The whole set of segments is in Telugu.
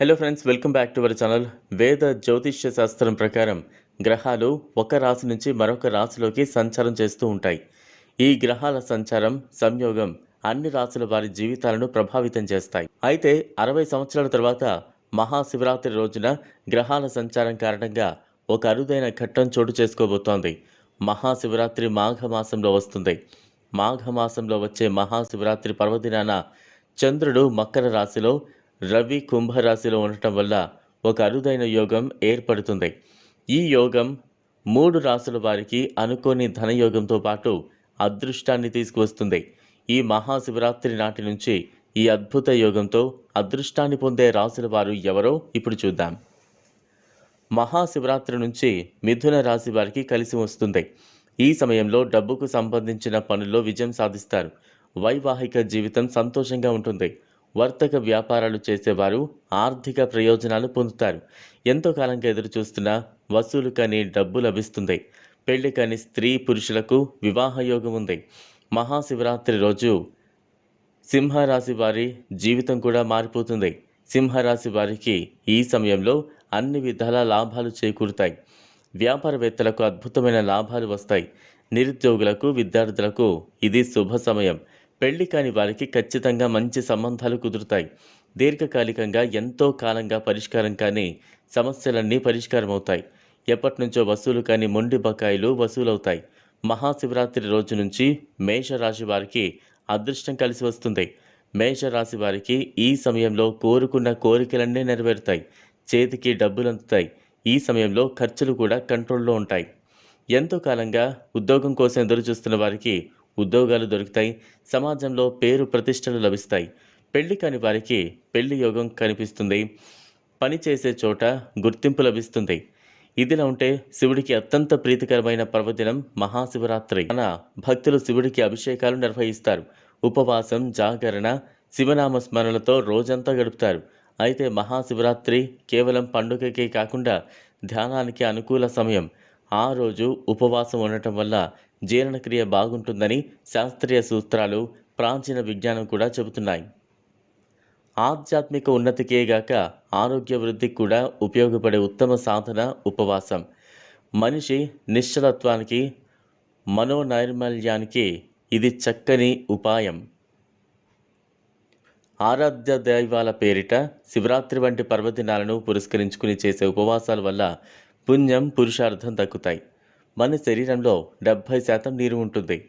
Hello friends welcome back to our channel Veda Jyotishya Shastram ప్రకారం గ్రహాలు ఒక రాశి నుంచి మరొక రాశిలోకి సంచారం చేస్తూ ఉంటాయి ఈ గ్రహాల సంచారం సంయోగం అన్ని రాశుల వారి జీవితాలను ప్రభావితం చేస్తాయి అయితే అరవై సంవత్సరాల తర్వాత మహాశివరాత్రి రోజున గ్రహాల సంచారం కారణంగా ఒక అరుదైన ఘట్టం చోటు చేసుకోబోతోంది మహాశివరాత్రి మాఘమాసంలో వస్తుంది మాఘమాసంలో వచ్చే మహాశివరాత్రి పర్వదినాన చంద్రుడు మకర రాశిలో రవి కుంభరాశిలో ఉండటం వల్ల ఒక అరుదైన యోగం ఏర్పడుతుంది. ఈ యోగం మూడు రాసుల వారికి అనుకోని ధనయోగంతో పాటు అదృష్టాన్ని తీసుకువస్తుంది. ఈ మహాశివరాత్రి నాటి నుంచి ఈ అద్భుత యోగంతో అదృష్టాన్ని పొందే రాసుల వారు ఎవరో ఇప్పుడు చూద్దాం. మహాశివరాత్రి నుంచి మిథున రాశి వారికి కలిసి వస్తుంది. ఈ సమయంలో డబ్బుకు సంబంధించిన పనుల్లో విజయం సాధిస్తారు. వైవాహిక జీవితం సంతోషంగా ఉంటుంది. వర్తక వ్యాపారాలు చేసేవారు ఆర్థిక ప్రయోజనాలు పొందుతారు. ఎంతో కాలంగా ఎదురు చూస్తున్న వసూలు కాని డబ్బు లభిస్తుంది. పెళ్ళి కాని స్త్రీ పురుషులకు వివాహ యోగం ఉంది. మహాశివరాత్రి రోజు సింహరాశి వారి జీవితం కూడా మారిపోతుంది. సింహరాశి వారికి ఈ సమయంలో అన్ని విధాల లాభాలు చేకూరుతాయి. వ్యాపారవేత్తలకు అద్భుతమైన లాభాలు వస్తాయి. నిరుద్యోగులకు విద్యార్థులకు ఇది శుభ సమయం. పెళ్ళి కాని వారికి ఖచ్చితంగా మంచి సంబంధాలు కుదురుతాయి. దీర్ఘకాలికంగా ఎంతో కాలంగా పరిష్కారం కాని సమస్యలన్నీ పరిష్కారం అవుతాయి ఎప్పటి నుంచో వసూలు కాని మొండి బకాయిలు వసూలవుతాయి. మహాశివరాత్రి రోజు నుంచి మేషరాశి వారికి అదృష్టం కలిసి వస్తుంది. మేషరాశి వారికి ఈ సమయంలో కోరుకున్న కోరికలన్నీ నెరవేరుతాయి. చేతికి డబ్బులు అందుతాయి. ఈ సమయంలో ఖర్చులు కూడా కంట్రోల్లో ఉంటాయి. ఎంతో కాలంగా ఉద్యోగం కోసం ఎదురు చూస్తున్న వారికి ఉద్యోగాలు దొరుకుతాయి సమాజంలో పేరు ప్రతిష్టలు లభిస్తాయి. పెళ్ళి కాని వారికి పెళ్ళి యోగం కనిపిస్తుంది. పని చేసే చోట గుర్తింపు లభిస్తుంది. ఇదిలా ఉంటే శివుడికి అత్యంత ప్రీతికరమైన పర్వదినం మహాశివరాత్రి. మన భక్తులు శివుడికి అభిషేకాలు నిర్వహిస్తారు. ఉపవాసం జాగరణ శివనామ స్మరణలతో రోజంతా గడుపుతారు. అయితే మహాశివరాత్రి కేవలం పండుగకే కాకుండా ధ్యానానికి అనుకూల సమయం. ఆ రోజు ఉపవాసం ఉండటం వల్ల జీర్ణక్రియ బాగుంటుందని శాస్త్రీయ సూత్రాలు ప్రాచీన విజ్ఞానం కూడా చెబుతున్నాయి. ఆధ్యాత్మిక ఉన్నతికే గాక ఆరోగ్య వృద్ధికి కూడా ఉపయోగపడే ఉత్తమ సాధన ఉపవాసం. మనిషి నిశ్చలత్వానికి మనోనైర్మల్యానికి ఇది చక్కని ఉపాయం. ఆరాధ్య దైవాల పేరిట శివరాత్రి వంటి పర్వదినాలను పురస్కరించుకుని చేసే ఉపవాసాల వల్ల పుణ్యం పురుషార్థం దక్కుతాయి. మన శరీరంలో డెబ్భై శాతం నీరు ఉంటుంది.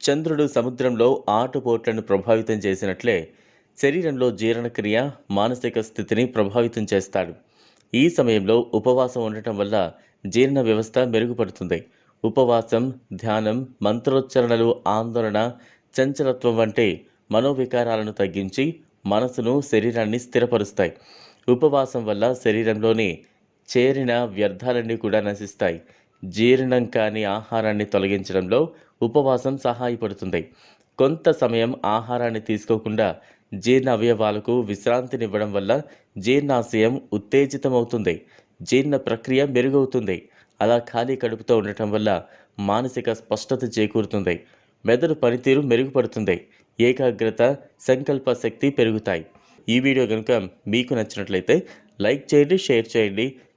చంద్రుడు సముద్రంలో ఆటుపోట్లను ప్రభావితం చేసినట్లే శరీరంలో జీర్ణక్రియ మానసిక స్థితిని ప్రభావితం చేస్తాడు. ఈ సమయంలో ఉపవాసం ఉండటం వల్ల జీర్ణ వ్యవస్థ మెరుగుపడుతుంది. ఉపవాసం ధ్యానం మంత్రోచ్చరణలు ఆందోళన చంచలత్వం వంటి మనోవికారాలను తగ్గించి మనసును శరీరాన్ని స్థిరపరుస్తాయి. ఉపవాసం వల్ల శరీరంలోని చేరిన వ్యర్థాలన్నీ కూడా నశిస్తాయి. జీర్ణం కాని ఆహారాన్ని తొలగించడంలో ఉపవాసం సహాయపడుతుంది. కొంత సమయం ఆహారాన్ని తీసుకోకుండా జీర్ణ అవయవాలకు విశ్రాంతినివ్వడం వల్ల జీర్ణాశయం ఉత్తేజితమవుతుంది. జీర్ణ ప్రక్రియ మెరుగవుతుంది. అలా ఖాళీ కడుపుతో ఉండటం వల్ల మానసిక స్పష్టత చేకూరుతుంది. మెదడు పనితీరు మెరుగుపడుతుంది. ఏకాగ్రత సంకల్ప శక్తి పెరుగుతాయి. ఈ వీడియో కనుక మీకు నచ్చినట్లయితే లైక్ చేయండి షేర్ చేయండి.